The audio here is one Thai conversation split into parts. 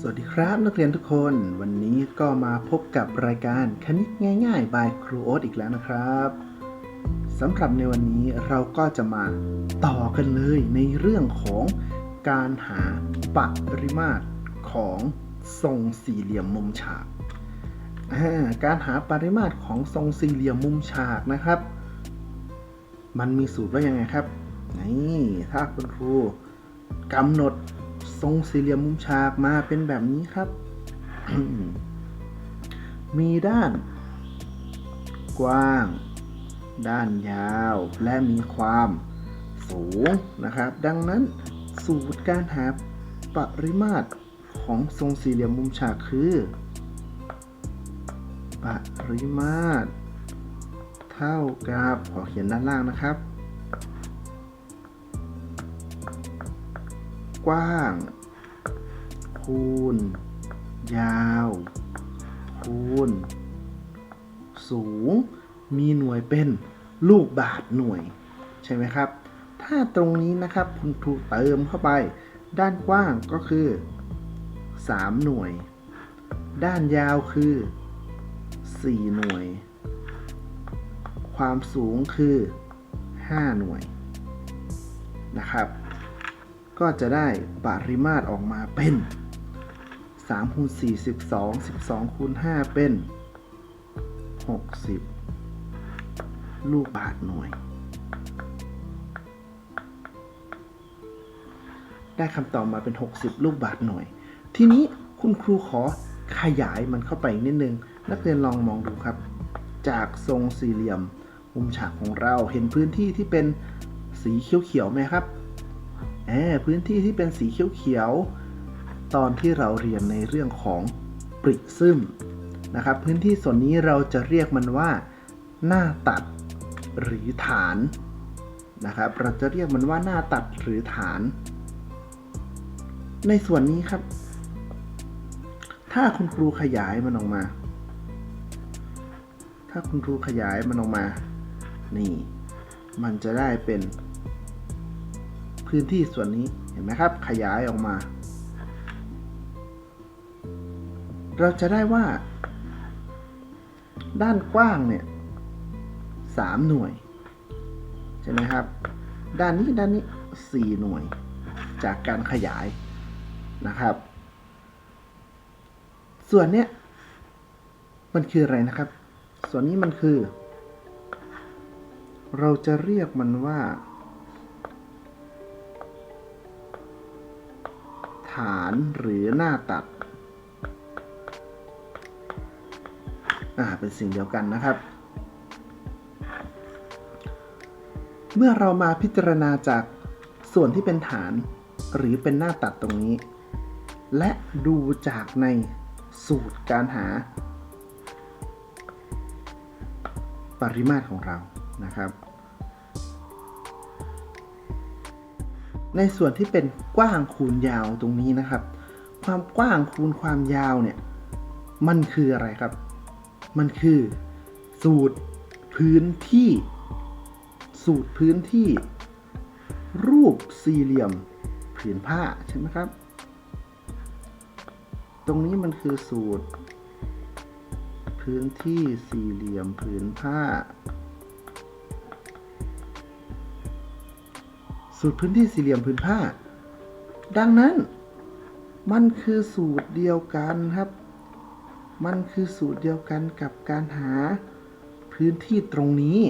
สวัสดีครับนักเรียนทุกคนวันนี้ก็มาพบกับรายการคณิตง่ายๆ บายครูโอ๊ตอีกแล้วนะครับสำหรับในวันนี้เราก็จะมาต่อกันเลยในเรื่องของการหาปริมาตรของทรงสี่เหลี่ยมมุมฉากการหาปริมาตรของทรงสี่เหลี่ยมมุมฉากนะครับ มันมีสูตรว่ายังไงครับนี่ถ้าคุณครูกำหนด ทรงสี่เหลี่ยมมุมฉากมาเป็นแบบนี้ครับ มีด้าน กว้าง ด้านยาว และมีความสูงนะครับ ดังนั้นสูตรการหาปริมาตรของทรงสี่เหลี่ยมมุมฉากคือ ปริมาตร เท่ากับขอเขียนด้านล่างนะครับ กว้าง คูณ ยาว คูณ สูง มีหน่วยเป็นลูกบาทหน่วย ใช่ไหมครับ ถ้าตรงนี้นะครับคุณครูเติมเข้าไป ด้านกว้างก็คือ 3 หน่วย ด้านยาวคือ 4 หน่วย ความสูงคือ 5 หน่วยนะครับ ก็จะได้ปริมาตรออกมาเป็น3คูณ4 12 12คูณ5เป็น 60 ลูกบาทหน่วย ได้คำตอบมาเป็น 60 ลูกบาทหน่วย ทีนี้คุณครูขอขยายมันเข้าไปนิดนึง นักเรียนลองมองดูครับ จากทรงสี่เหลี่ยม มุมฉากของเราเห็นพื้นที่ที่เป็นสีเขียวๆไหมครับ แอพื้นที่ที่เป็นสีเขียวๆ ตอนที่เราเรียนในเรื่องของปริซึมนะครับ พื้นที่ส่วนนี้เราจะเรียกมันว่า หน้าตัดหรือฐานนะครับ เราจะเรียกมันว่าหน้าตัดหรือฐาน ในส่วนนี้ครับ ถ้าคุณครูขยายมันออกมา ถ้าคุณครูขยายมันออกมา นี่ มันจะได้เป็น พื้นที่ส่วนนี้เห็นไหมครับ ขยายออกมา เราจะได้ว่า ด้านกว้างเนี่ยสามหน่วย ใช่ไหมครับ ด้านนี้ด้านนี้สี่หน่วย จากการขยายนะครับ ส่วนเนี้ยมันคืออะไรนะครับ ส่วนนี้มันคือ เราจะเรียกมันว่า ฐานหรือหน้าตัด อ่า เป็นสิ่งเดียวกันนะครับ เมื่อเรามาพิจารณาจากส่วนที่เป็นฐานหรือเป็นหน้าตัดตรงนี้ และดูจากในสูตรการหา ปริมาตรของเรานะครับ ในส่วนที่เป็นกว้างคูณยาวตรงนี้นะครับ ความกว้างคูณความยาวเนี่ย มันคืออะไรครับ มันคือ สูตรพื้นที่ สูตรพื้นที่ รูปสี่เหลี่ยมผืนผ้าใช่ไหมครับ ตรงนี้มันคือสูตร พื้นที่สี่เหลี่ยมผืนผ้า สูตรพื้นที่สี่เหลี่ยมผืนผ้า ดังนั้น มันคือสูตรเดียวกันครับ มันคือสูตรเดียวกันกับการหาพื้นที่ตรงนี้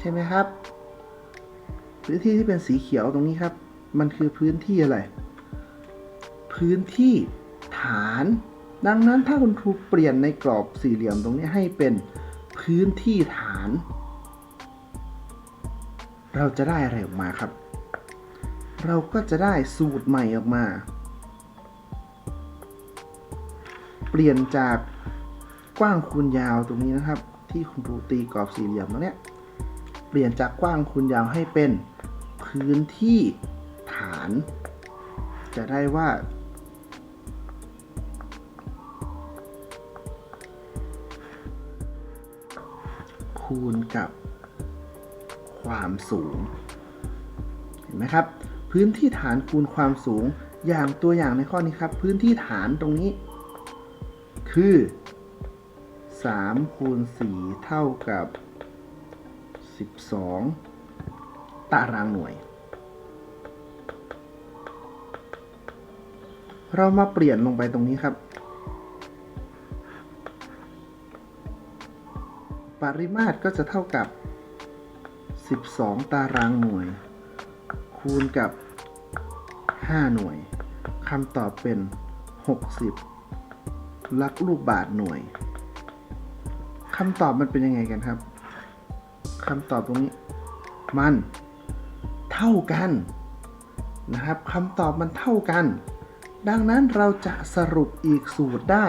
ใช่ไหมครับ พื้นที่ที่เป็นสีเขียวตรงนี้ครับ มันคือพื้นที่อะไร พื้นที่ฐาน ดังนั้นถ้าคุณครูเปลี่ยนในกรอบสี่เหลี่ยมตรงนี้ให้เป็นพื้นที่ฐาน เราจะได้อะไรออกมาครับ เราก็จะได้สูตรใหม่ออกมา เปลี่ยนจากกว้างคูณยาวตรงนี้นะครับ ที่คุณครูตีกรอบสี่เหลี่ยมตรงเนี้ยเปลี่ยนจากกว้างคูณยาวให้เป็นพื้นที่ฐาน จะได้ว่า คูณกับ ความสูง เห็นไหมครับ พื้นที่ฐานคูณความสูงอย่างตัวอย่างในข้อนี้ครับ พื้นที่ฐานตรงนี้ คือ3คูณ4เท่ากับ 12 ตารางหน่วย เรามาเปลี่ยนลงไปตรงนี้ครับ ปริมาตรก็จะเท่ากับ 12 ตารางหน่วย คูณกับ 5 หน่วยคำตอบเป็น 60 ลักลูกบาทหน่วยคำตอบมันเป็นยังไงกันครับคำตอบตรงนี้ มันเท่ากันนะครับคำตอบมันเท่ากัน ดังนั้นเราจะสรุปอีกสูตรได้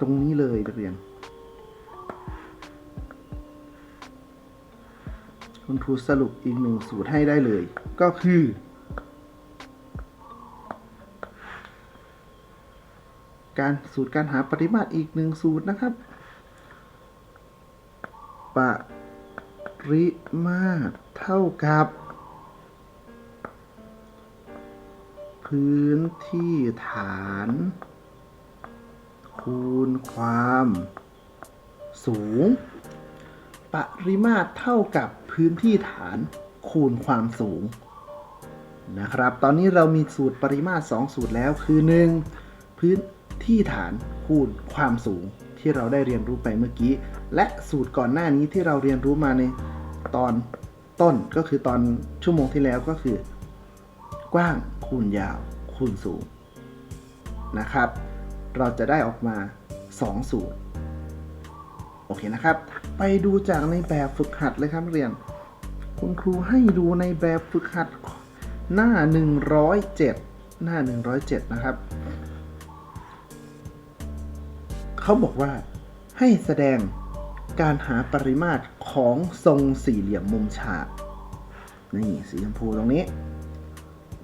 ตรงนี้เลยนักเรียน คุณครูสรุปอีกหนึ่งสูตรให้ได้เลย ก็คือ การสูตรการหาปริมาตรอีกหนึ่งสูตรนะครับ ปริมาตรเท่ากับ พื้นที่ฐาน คูณความ สูง ปริมาตรเท่ากับพื้นที่ฐานคูณความสูงนะครับ ตอนนี้เรามีสูตรปริมาตร 2 สูตรแล้วคือ 1. พื้นที่ฐานคูณความสูงที่เราได้เรียนรู้ไปเมื่อกี้ และสูตรก่อนหน้านี้ที่เราเรียนรู้มาในตอนต้นก็คือตอนชั่วโมงที่แล้วก็คือ กว้างคูณยาวคูณสูงนะครับ เราจะได้ออกมา 2 สูตร โอเคนะครับ ไปดูจากในแบบฝึกหัดเลยครับเรียน คุณครูให้ดูในแบบฝึกหัดหน้า 107 หน้า 107 นะครับ เขาบอกว่าให้แสดงการหาปริมาตรของทรงสี่เหลี่ยมมุมฉากนี่สีชมพูตรงนี้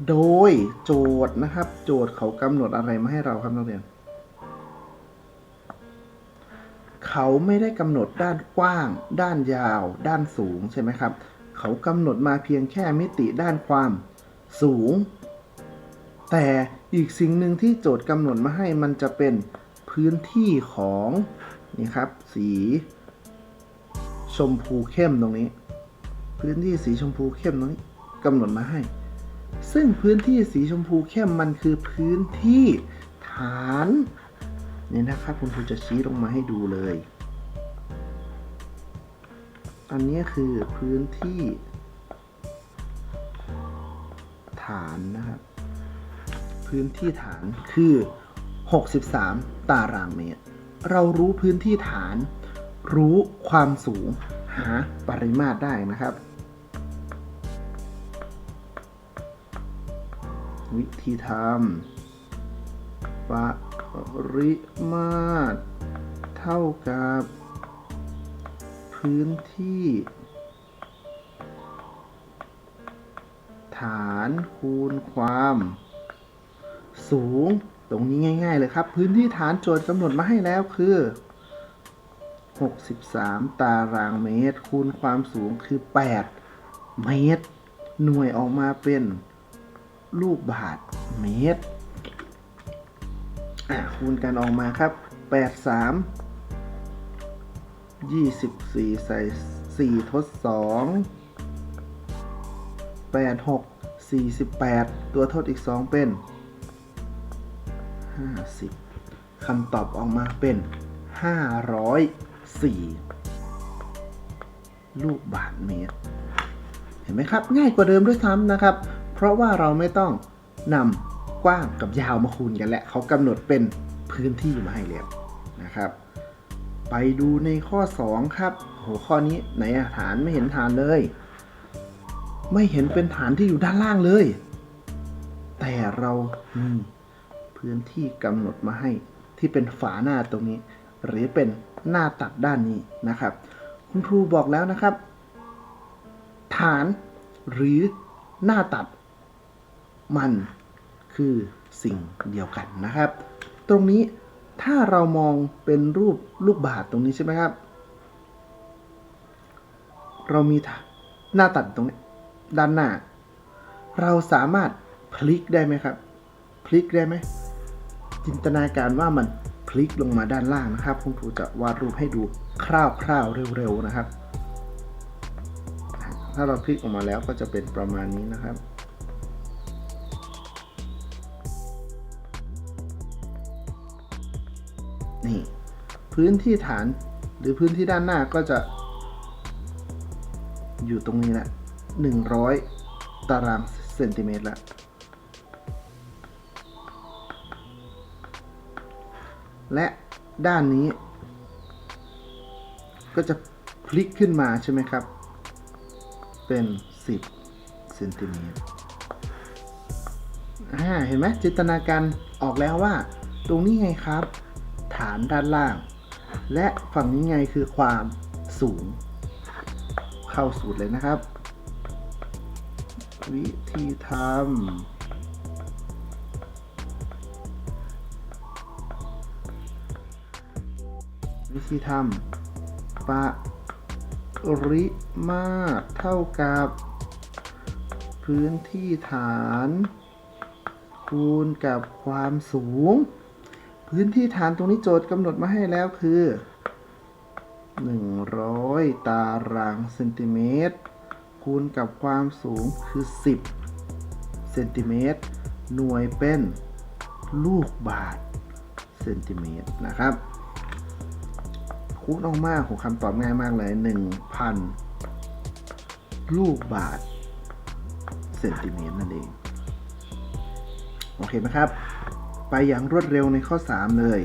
โดยโจทย์นะครับ โจทย์เขากำหนดอะไรมาให้เราครับนักเรียน เขาไม่ได้กำหนดด้านกว้าง ด้านยาว ด้านสูงใช่ไหมครับ เขากำหนดมาเพียงแค่มิติด้านความสูง แต่อีกสิ่งหนึ่งที่โจทย์กำหนดมาให้มันจะเป็นพื้นที่ของนี่ครับ สีชมพูเข้มตรงนี้ พื้นที่สีชมพูเข้มตรงนี้กำหนดมาให้ ซึ่งพื้นที่สีชมพูเข้มมันคือพื้นที่ฐาน เนี่ยนะครับคุณครูจะชี้ลงมาให้ดูเลย อันนี้คือพื้นที่ฐานนะครับ พื้นที่ฐานคือ 63 ตารางเมตร เรารู้พื้นที่ฐาน รู้ความสูง หาปริมาตรได้นะครับ วิธีทำ ปริมาตร เท่ากับ พื้นที่ ฐานคูณความ สูงตรงนี้ง่าย ๆ เลยครับ พื้นที่ฐานโจทย์กำหนดมาให้แล้วคือ 63 ตารางเมตร คูณความสูงคือ 8 เมตร หน่วยออกมาเป็นลูกบาทเมตร อะคูณกันออกมาครับ 8 3 24 ใส่ 4 ทด 2 8 6 48 ตัวทดอีก 2 เป็น 50คำตอบออกมาเป็น 504 ลูกบาทเมตร เห็นไหมครับ ง่ายกว่าเดิมด้วยซ้ำนะครับ เพราะว่าเราไม่ต้องนำ กว้างกับยาวมาคูณกันแหละเขากำหนดเป็นพื้นที่มาให้แล้วนะครับ ไปดูในข้อ 2 ครับโหข้อนี้ไหนฐานไม่เห็นฐานเลย ไม่เห็นเป็นฐานที่อยู่ด้านล่างเลย แต่เรามีพื้นที่กำหนดมาให้ที่เป็นฝาหน้าตรงนี้ หรือเป็นหน้าตัดด้านนี้นะครับ คุณครูบอกแล้วนะครับ ฐานหรือหน้าตัดมัน คือสิ่งเดียวกันนะครับ ตรงนี้ถ้าเรามองเป็นรูปลูกบาศก์ตรงนี้ใช่ไหมครับ เรามีหน้าตัดตรงนี้ด้านหน้า เราสามารถพลิกได้ไหมครับ พลิกได้ไหมจินตนาการว่ามันพลิกลงมาด้านล่างนะครับคุณครูจะวาดรูปให้ดูคร่าวๆเร็วๆนะครับ ถ้าเราพลิกออกมาแล้วก็จะเป็นประมาณนี้นะครับ พื้นที่ฐานหรือพื้นที่ด้านหน้าก็จะ อยู่ตรงนี้แหละ 100 ตารางเซนติเมตรละและด้านนี้ ก็จะพลิกขึ้นมาใช่ไหมครับ เป็น 10เซนติเมตรเห็นไหมจินตนาการออกแล้วว่า ตรงนี้ไงครับ ฐานด้านล่าง และฝั่งนี้ไงคือความสูง เข้าสูตรเลยนะครับ วิธีทำวิธีทำปริมาตรเท่ากับ พื้นที่ฐาน คูณกับความสูง พื้นที่ฐานตรงนี้โจทย์กำหนดมาให้แล้วคือ 100 ตารางเซนติเมตร คูณกับความสูงคือ 10 เซนติเมตร หน่วยเป็นลูกบาทเซนติเมตรนะครับ คูณออกมาของคำตอบง่ายมากเลย 1,000 ลูกบาทเซนติเมตรนั่นเอง โอเคไหมครับ ไปอย่างรวดเร็วในข้อ 3 เลย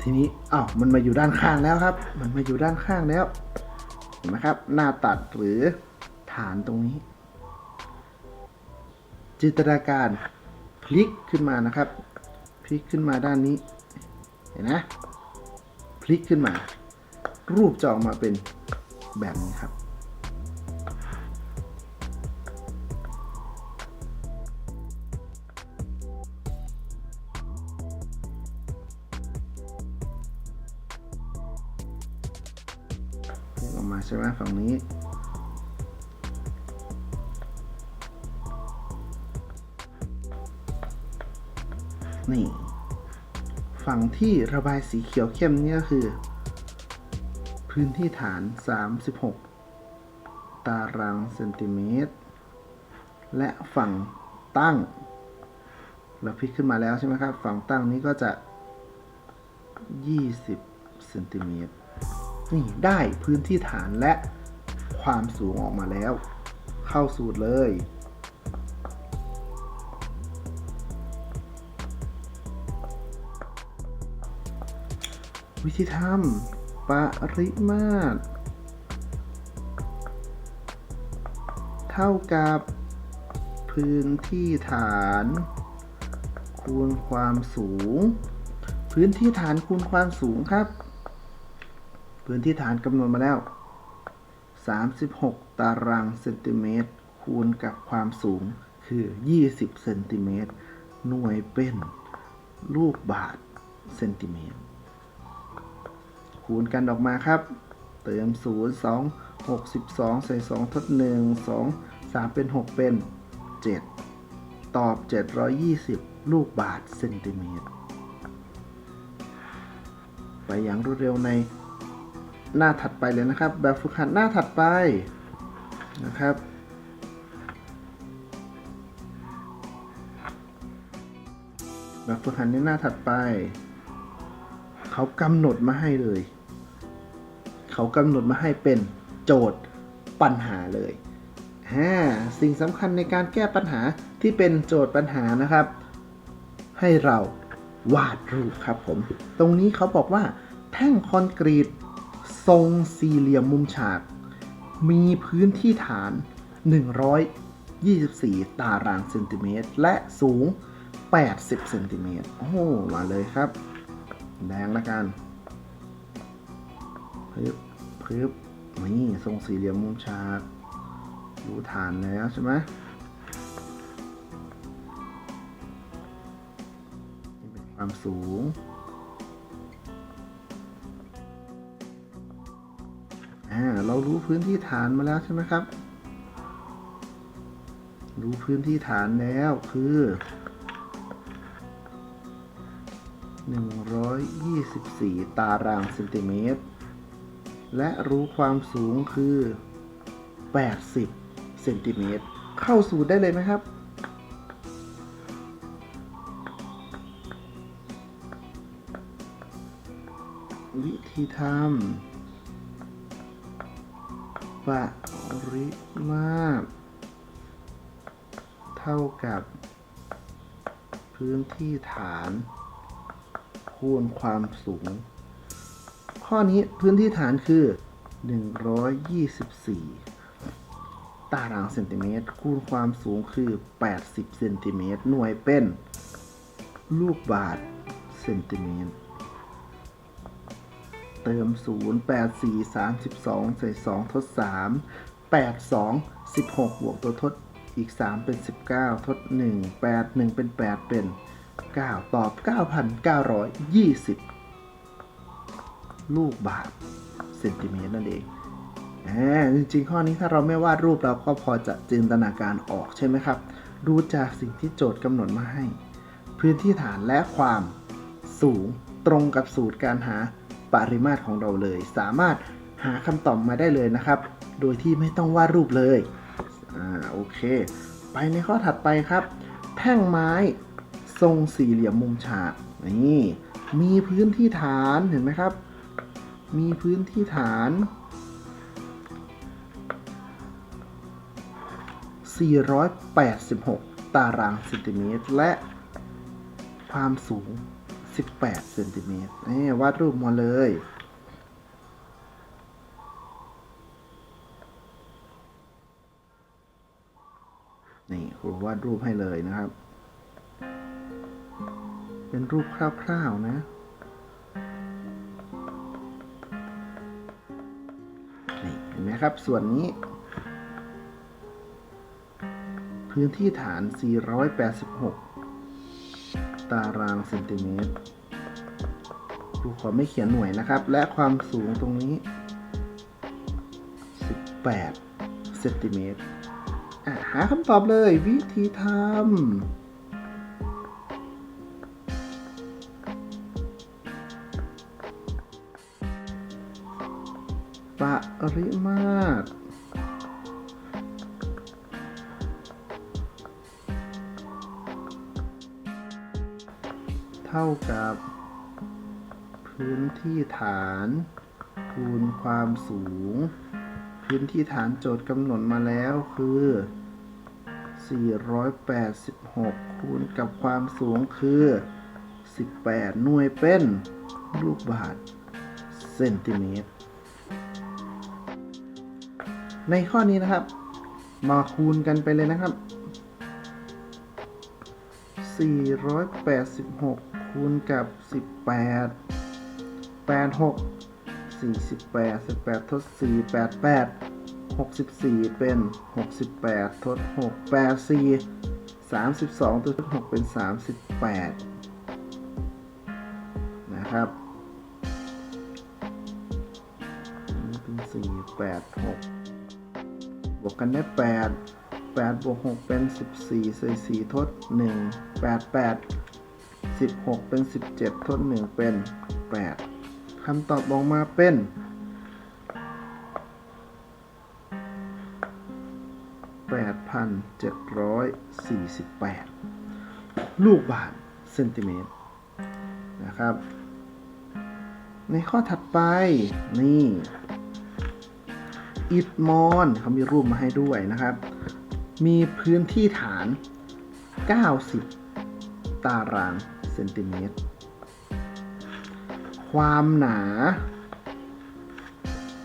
ทีนี้อ้าวมันมาอยู่ด้านข้างแล้วครับ มันมาอยู่ด้านข้างแล้วเห็นไหมครับ หน้าตัดหรือฐานตรงนี้ จินตนาการพลิกขึ้นมานะครับ พลิกขึ้นมาด้านนี้ เห็นนะ พลิกขึ้นมา รูปจะออกมาเป็นแบบนี้ครับ นี่ ฝั่งที่ระบายสีเขียวเข้มเนี่ยก็คือ พื้นที่ฐาน 36 ตารางเซนติเมตร และฝั่งตั้ง เราพลิกขึ้นมาแล้วใช่ไหมครับ ฝั่งตั้งนี้ก็จะ 20เซนติเมตรนี่ได้พื้นที่ฐานและความสูงออกมาแล้ว เข้าสูตรเลย วิธีทำปริมาตร เท่ากับ พื้นที่ฐาน คูณความสูง พื้นที่ฐานคูณความสูงครับ พื้นที่ฐานกำหนดมาแล้ว 36 ตารางเซนติเมตร คูณกับความสูงคือ 20 เซนติเมตร หน่วยเป็นลูกบาทเซนติเมตร คูณกันออกมาครับ เติม 0 2 62ใส่ 2 ทด 1 2 3 เป็น 6 เป็น 7 ตอบ 720 ลูกบาทเซนติเมตร ไปอย่างรวดเร็วในหน้าถัดไปเลยนะครับ แบบฝึกหัดหน้าถัดไปนะครับแบบฝึกหัดในหน้าถัดไป เขากำหนดมาให้เลย เขากำหนดมาให้เป็นโจทย์ปัญหาเลยฮาสิ่งสำคัญในการแก้ปัญหาที่เป็นโจทย์ปัญหานะครับ ให้เราวาดรูปครับผม ตรงนี้เขาบอกว่า แท่งคอนกรีต ทรงสี่เหลี่ยมมุมฉาก มีพื้นที่ฐาน 124 ตารางเซนติเมตร และสูง 80 เซนติเมตร โอ้มาเลยครับ แดงละกัน พึบพึบนี่ทรงสี่เหลี่ยมมุมฉากดูฐานแล้วใช่ไหมนี่เป็นความสูง อ่า เรารู้พื้นที่ฐานมาแล้วใช่ไหมครับ รู้พื้นที่ฐานแล้วคือ124 ตารางเซนติเมตร และรู้ความสูงคือ 80 เซนติเมตร เข้าสูตรได้เลยไหมครับวิธีทำปริมาตรเท่ากับ พื้นที่ฐานคูณความสูง ข้อนี้พื้นที่ฐานคือ 124 ตารางเซนติเมตร คูณความสูงคือ 80 เซนติเมตร หน่วยเป็น ลูกบาทเซนติเมตร เติม 0 8 4 32 ใส่ 2 ทด 3 8 2 16 บวกตัวทดอีก 3 เป็น 19 ทด 1 8 1 เป็น 8 เป็น 9 ตอบ 9,920 ลูกบาทเซนติเมตรนั่นเองอ่าจริงๆข้อนี้ถ้าเราไม่วาดรูปเราก็พอจะจินตนาการออกใช่ไหมครับ ดูจากสิ่งที่โจทย์กำหนดมาให้ พื้นที่ฐานและความสูงตรงกับสูตรการหาปริมาตรของเราเลย สามารถหาคำตอบมาได้เลยนะครับ โดยที่ไม่ต้องวาดรูปเลยอ่าโอเค ไปในข้อถัดไปครับ แท่งไม้ทรงสี่เหลี่ยมมุมฉากนี่มีพื้นที่ฐานเห็นไหมครับ มีพื้นที่ฐาน 486 ตารางเซนติเมตร และความสูง 18 เซนติเมตรนี่วาดรูปมาเลยนี่ครูวาดรูปให้เลยนะครับ เป็นรูปคร่าวๆนะ มครับ ส่วนนี้ พื้นที่ฐาน 486 ตารางเซนติเมตรครูขอไม่เขียนหน่วยนะครับ และความสูงตรงนี้ 18 เซนติเมตรหาคำตอบเลยวิธีทำ ปริมาตรเท่ากับ พื้นที่ฐานคูณความสูง พื้นที่ฐานโจทย์กำหนดมาแล้วคือ 486 คูณกับความสูงคือ 18 หน่วยเป็น ลูกบาทเซนติเมตร ในข้อนี้นะครับ มาคูณกันไปเลยนะครับ 486 คูณกับ 18 86 48 18ทด4 88 64 เป็น 68 ทด 6 84 32 ทด 6 เป็น 38 นะครับเป็น 4 8 6 บวกกันได้ 8 8บวก6เป็น 14ใส่4ทด 1 8 8 16 เป็น 17 ทด 1 เป็น 8คำตอบออกมาเป็น 8,748 ลูกบาทเซนติเมตรนะครับ ในข้อถัดไปนี่ อิฐมอนเขามีรูปมาให้ด้วยนะครับ มีพื้นที่ฐาน 90 ตารางเซนติเมตร ความหนา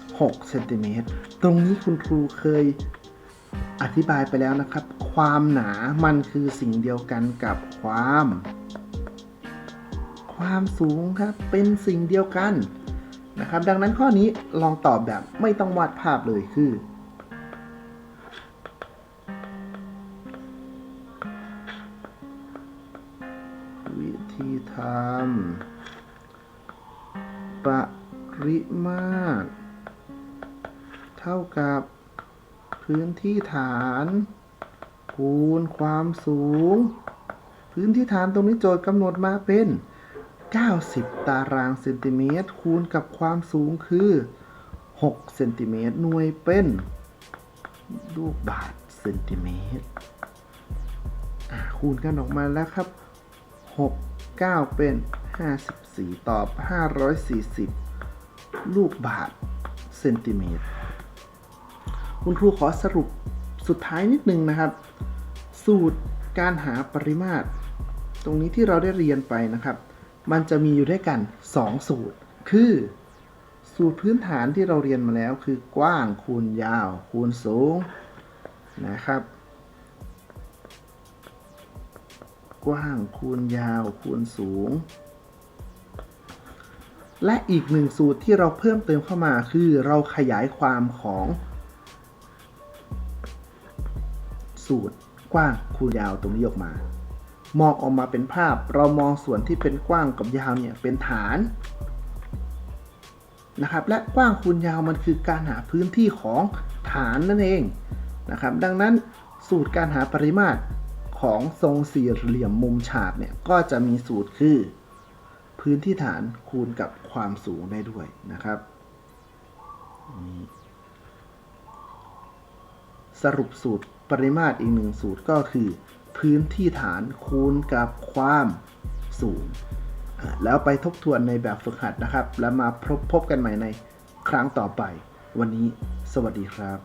6 เซนติเมตร ตรงนี้คุณครูเคยอธิบายไปแล้วนะครับ ความหนา มันคือสิ่งเดียวกันกับความ ความสูงครับ เป็นสิ่งเดียวกัน นะครับ ดังนั้นข้อนี้ลองตอบแบบไม่ต้องวาดภาพเลยคือ วิธีทำปริมาตร เท่ากับพื้นที่ฐาน คูณความสูง พื้นที่ฐานตรงนี้โจทย์กำหนดมาเป็น 90 ตารางเซนติเมตร คูณกับความสูงคือ 6 เซนติเมตร หน่วยเป็นลูกบาทเซนติเมตร คูณกันออกมาแล้วครับ 6 9 เป็น 54 ตอบ 540 ลูกบาทเซนติเมตร คุณครูขอสรุปสุดท้ายนิดนึงนะครับ สูตรการหาปริมาตร ตรงนี้ที่เราได้เรียนไปนะครับ มันจะมีอยู่ด้วยกัน 2 สูตร คือ สูตรพื้นฐานที่เราเรียนมาแล้วคือกว้างคูณยาวคูณสูงนะครับ กว้างคูณยาวคูณสูง และอีกหนึ่งสูตรที่เราเพิ่มเติมเข้ามาคือเราขยายความของ สูตรกว้างคูณยาวตรงนี้ออกมา มองออกมาเป็นภาพ เรามองส่วนที่เป็นกว้างกับยาวเนี่ยเป็นฐานนะครับ และกว้างคูณยาวมันคือการหาพื้นที่ของฐานนั่นเองนะครับ ดังนั้นสูตรการหาปริมาตรของทรงสี่เหลี่ยมมุมฉากเนี่ยก็จะมีสูตรคือ พื้นที่ฐานคูณกับความสูงได้ด้วยนะครับ สรุปสูตรปริมาตรอีกหนึ่งสูตรก็คือ พื้นที่ฐานคูณกับความสูง แล้วไปทบทวนในแบบฝึกหัดนะครับ แล้วมาพบพบกันใหม่ในครั้งต่อไป วันนี้สวัสดีครับ